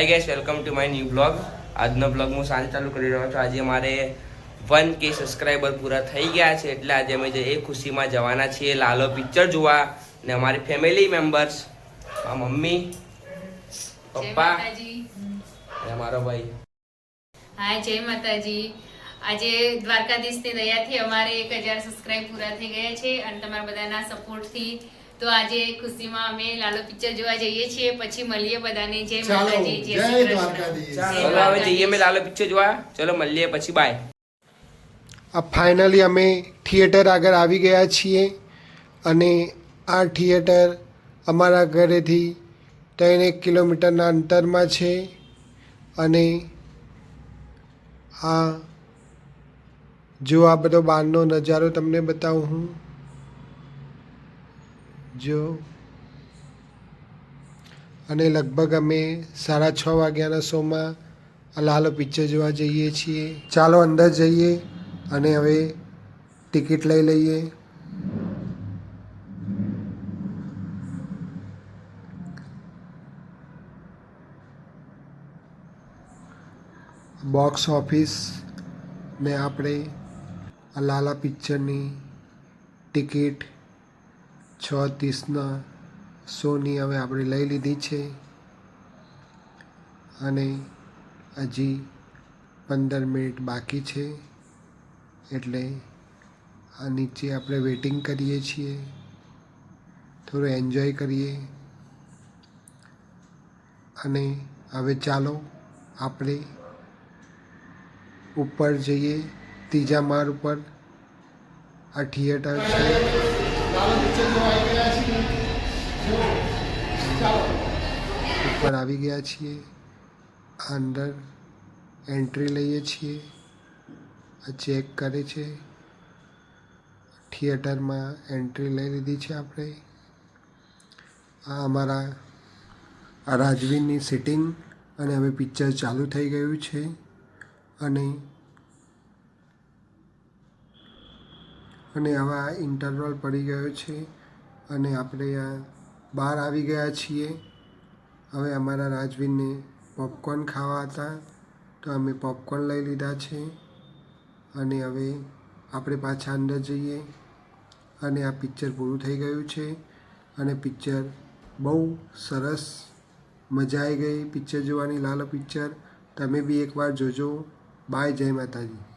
Hi guys welcome to my new blog આજનો blog હું સાંજે ચાલુ કરી રહ્યો છું. આજે મારે વન કે સબસ્ક્રાઈબર પૂરા થઈ ગયા છે એટલે આજે અમે જે એ ખુશીમાં જવાના છીએ લાલો પિક્ચર જોવા ને અમારી ફેમિલી મેમ્બર્સ મમ્મી પપ્પા અને મારો ભાઈ. હા જય માતાજી. આજે દ્વારકાધીશની દયાથી અમારે એક હજાર સબસ્ક્રાઈબ પૂરા થઈ ગયા છે અને તમારા બધાના સપોર્ટથી તો આજે ખુશીમાં અમે લાલો પિક્ચર જોવા જઈએ છીએ. પછી મળીએ બધાને. જય માતાજી જય શ્રી કૃષ્ણ. હવે જઈએ અમે લાલો પિક્ચર જોવા. ચલો મળીએ પછી બાય આ ફાઇનલી અમે થિયેટર આગળ આવી ગયા છીએ અને આ થિયેટર અમારા ઘરેથી ત્રણ એક કિલોમીટરના અંતરમાં છે અને આ જો આ બધો બહારનો નજારો તમને બતાવું હું. જો. અને લગભગ અમે સાડા છ વાગ્યાના શોમાં લાલો પિક્ચર જોવા જઈએ છીએ. ચાલો અંદર જઈએ અને હવે ટિકિટ લઈ લઈએ. બોક્સ ઓફિસ ને આપણે લાલા પિક્ચરની ટિકિટ છ ત્રીસના સોની હવે આપણે લઈ લીધી છે. અને હજી પંદર મિનિટ બાકી છે. એટલે આ નીચે આપણે વેઇટિંગ કરીએ છીએ. થોડું એન્જોય કરીએ. અને હવે ચાલો આપણે ઉપર જઈએ. ત્રીજા માળ ઉપર આ થિયેટર છે. ઉપર આવી ગયા છીએ, અંદર એન્ટ્રી લઈએ છીએ, આ ચેક કરે છે. થિયેટરમાં એન્ટ્રી લઈ લીધી છે આપણે. આ અમારા રાજવીરની સિટિંગ અને હવે પિક્ચર ચાલુ થઈ ગયું છે. અને અને હવે આ ઇન્ટરવલ પડી ગયો છે અને આપણે આ બહાર આવી ગયા છીએ. હવે અમારા રાજવીરને પોપકોર્ન ખાવા હતા, તો અમે પોપકોર્ન લઈ લીધા છે. અને હવે આપણે પાછા અંદર જઈએ. અને આ પિક્ચર પૂરું થઈ ગયું છે. અને પિક્ચર બહુ સરસ મજા આવી ગઈ પિક્ચર જોવાની, લાલ પિક્ચર તમે બી એકવાર જોજો. બાય જય માતાજી.